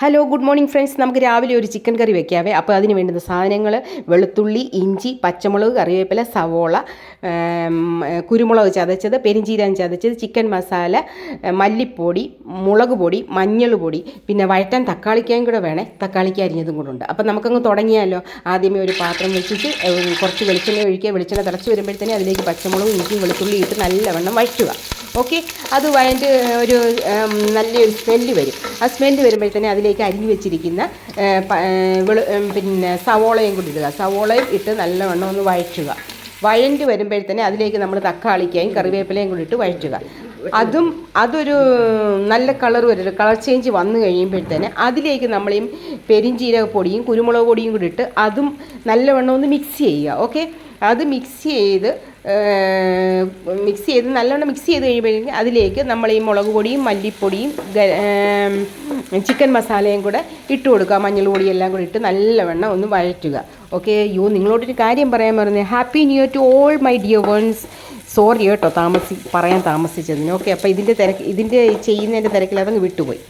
Hello good morning friends നമുക്ക് രാവിലെ ഒരു ചിക്കൻ കറി വെക്കാവേ. അപ്പോൾ അതിന് വേണ്ടുന്ന സാധനങ്ങൾ വെളുത്തുള്ളി ഇഞ്ചി പച്ചമുളക് കറിവേപ്പില സവോള കുരുമുളക് ചതച്ചത് പെരിഞ്ചീരാൻ ചതച്ചത് ചിക്കൻ മസാല മല്ലിപ്പൊടി മുളക് പൊടി മഞ്ഞൾ പൊടി പിന്നെ വഴറ്റാൻ തക്കാളിക്കായും കൂടെ വേണേ. തക്കാളിക്ക അരിഞ്ഞതും കൂടെ ഉണ്ട്. അപ്പോൾ നമുക്കങ്ങ് തുടങ്ങിയാലോ. ആദ്യമേ ഒരു പാത്രം വെച്ചിട്ട് കുറച്ച് വെളിച്ചെണ്ണ ഒഴിക്കുക. വെളിച്ചെണ്ണ തിളച്ച് വരുമ്പോഴത്തേനും അതിലേക്ക് പച്ചമുളകും ഇഞ്ചിയും വെളുത്തുള്ളി ഇട്ട് നല്ലവണ്ണം വഴറ്റുക. ഓക്കെ അത് വഴണ്ട് ഒരു നല്ലൊരു സ്മെല്ല് വരും. ആ സ്മെല്ല് വരുമ്പോഴത്തേനും അതിലേക്ക് അരിഞ്ഞു വെച്ചിരിക്കുന്ന പിന്നെ സവോളയും കൂടി ഇടുക. സവോളയും ഇട്ട് നല്ലവണ്ണം ഒന്ന് വഴറ്റുക. വഴണ്ട് വരുമ്പോഴത്തേനെ അതിലേക്ക് നമ്മൾ തക്കാളിക്കായും കറിവേപ്പിലയും കൂടി ഇട്ട് വഴറ്റുക. അതും അതൊരു നല്ല കളർ വരും കളർ ചേഞ്ച് വന്നു കഴിയുമ്പോഴത്തേന് അതിലേക്ക് നമ്മൾ ഈ പെരിഞ്ചീരക പൊടിയും കുരുമുളക് പൊടിയും കൂടി ഇട്ട് അതും നല്ലവണ്ണം ഒന്ന് മിക്സ് ചെയ്യുക. ഓക്കെ? അത് മിക്സ് ചെയ്ത് മിക്സ് ചെയ്ത് നല്ലോണം മിക്സ് ചെയ്ത് കഴിയുമ്പോഴേക്കും അതിലേക്ക് നമ്മൾ ഈ മുളക് പൊടിയും മല്ലിപ്പൊടിയും ചിക്കൻ മസാലയും കൂടെ ഇട്ട് കൊടുക്കുക. മഞ്ഞൾ പൊടി എല്ലാം കൂടി ഇട്ട് നല്ലവണ്ണം ഒന്ന് വഴറ്റുക. ഓക്കെ യോ നിങ്ങളോടൊരു കാര്യം പറയാൻ പറഞ്ഞത് happy new year to all my dear ones sorry കേട്ടോ താമസി പറയാൻ താമസിച്ചതിന്. ഓക്കെ അപ്പോൾ ഇതിന്റെ തിരക്ക് ഇതിന്റെ ചെയ്യുന്നതിന്റെ തിരക്കിൽ അതങ്ങ് വിട്ടുപോയി.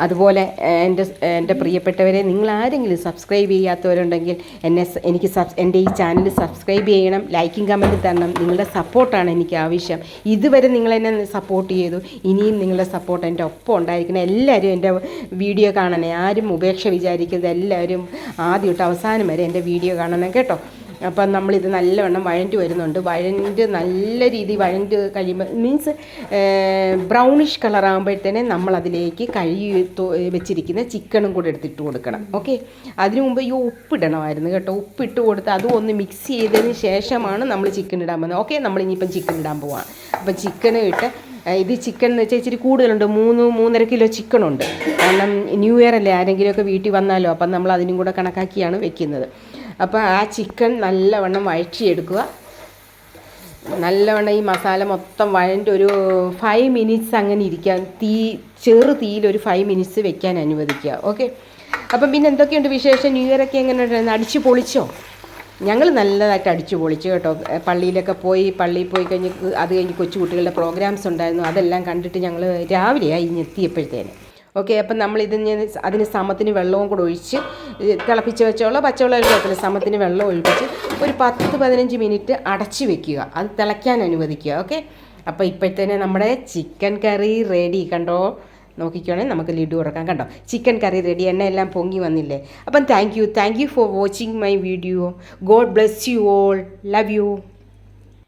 അതുപോലെ എന്റെ എന്റെ പ്രിയപ്പെട്ടവരെ നിങ്ങൾ ആരെങ്കിലും സബ്സ്ക്രൈബ് ചെയ്യാത്തവരുണ്ടെങ്കിൽ എന്നെ എനിക്ക് സബ് എന്റെ ഈ ചാനൽ സബ്സ്ക്രൈബ് ചെയ്യണം ലൈക്കും കമന്റും തരണം. നിങ്ങളുടെ സപ്പോർട്ടാണ് എനിക്ക് ആവശ്യം. ഇതുവരെ നിങ്ങൾ എന്നെ സപ്പോർട്ട് ചെയ്തു. ഇനിയും നിങ്ങളുടെ സപ്പോർട്ട് എന്റെ ഒപ്പം ഉണ്ടായിരിക്കണം. എല്ലാവരും എന്റെ വീഡിയോ കാണണേ. ആരും ഉപേക്ഷ വിചാരിക്കരുത്. എല്ലാവരും ആദ്യം അവസാനം വരെ എന്റെ വീഡിയോ കാണണം കേട്ടോ. അപ്പം നമ്മളിത് നല്ലവണ്ണം വഴണ്ടി വരുന്നുണ്ട്. വഴണ്ട് നല്ല രീതിയിൽ വഴണ്ട് കഴിയുമ്പോൾ മീൻസ് ബ്രൗണിഷ് കളറാകുമ്പോഴത്തേനെ നമ്മളതിലേക്ക് കഴുകി വെച്ചിരിക്കുന്ന ചിക്കനും കൂടെ എടുത്തിട്ട് കൊടുക്കണം. ഓക്കെ അതിനു മുമ്പ് ഈ ഉപ്പിടണമായിരുന്നു കേട്ടോ. ഉപ്പിട്ട് കൊടുത്ത് അതും ഒന്ന് മിക്സ് ചെയ്തതിന് ശേഷമാണ് നമ്മൾ ചിക്കൻ ഇടാൻ പോകുന്നത്. ഓക്കെ നമ്മൾ ഇനിയിപ്പം ചിക്കൻ ഇടാൻ പോവാണ് അപ്പം ചിക്കൻ ഇട്ട് ഇത് ചിക്കൻ എന്ന് വെച്ചാൽ ഇച്ചിരി കൂടുതലുണ്ട്. മൂന്ന് മൂന്നര കിലോ ചിക്കനുണ്ട് കാരണം ന്യൂ ഇയർ അല്ലേ? ആരെങ്കിലുമൊക്കെ വീട്ടിൽ വന്നാലോ? അപ്പം നമ്മൾ അതിനും കൂടെ കണക്കാക്കിയാണ് വെക്കുന്നത്. അപ്പോൾ ആ ചിക്കൻ നല്ലവണ്ണം വഴറ്റിയെടുക്കുക. നല്ലവണ്ണം ഈ മസാല മൊത്തം വഴണ്ട് ഒരു ഫൈവ് മിനിറ്റ്സ് അങ്ങനെ ഇരിക്കാൻ തീ ചെറു തീയിൽ ഒരു ഫൈവ് മിനിറ്റ്സ് വെക്കാൻ അനുവദിക്കുക. ഓക്കെ അപ്പം പിന്നെ എന്തൊക്കെയുണ്ട് വിശേഷം? ന്യൂ ഇയർ ഒക്കെ എങ്ങനെ ഉണ്ടായിരുന്നു? അടിച്ചു പൊളിച്ചോ? ഞങ്ങൾ നല്ലതായിട്ട് അടിച്ചു പൊളിച്ചു കേട്ടോ. പള്ളിയിലൊക്കെ പോയി പള്ളിയിൽ പോയി കഴിഞ്ഞ് അത് കഴിഞ്ഞ് കൊച്ചുകുട്ടികളുടെ പ്രോഗ്രാംസ് ഉണ്ടായിരുന്നു. അതെല്ലാം കണ്ടിട്ട് ഞങ്ങൾ രാവിലെയായി ഇനി എത്തിയപ്പോഴത്തേന്. ഓക്കെ അപ്പം നമ്മൾ ഇതിന് അതിന് സമത്തിന് വെള്ളവും കൂടെ ഒഴിച്ച് തിളപ്പിച്ച് വെച്ചോളോ പച്ചവെള്ളം കുഴപ്പമില്ല സമത്തിന് വെള്ളം ഒഴിപ്പിച്ച് ഒരു പത്ത് പതിനഞ്ച് മിനിറ്റ് അടച്ച് വെക്കുക. അത് തിളയ്ക്കാൻ അനുവദിക്കുക ഓക്കെ? അപ്പോൾ ഇപ്പോഴത്തേനെ നമ്മുടെ ചിക്കൻ കറി റെഡി കണ്ടോ? നോക്കിക്കോണേ നമുക്ക് ലിഡ് ഉറക്കാം കണ്ടോ? ചിക്കൻ കറി റെഡി എണ്ണ എല്ലാം പൊങ്ങി വന്നില്ലേ? അപ്പം thank you thank you for watching my video God bless you all love you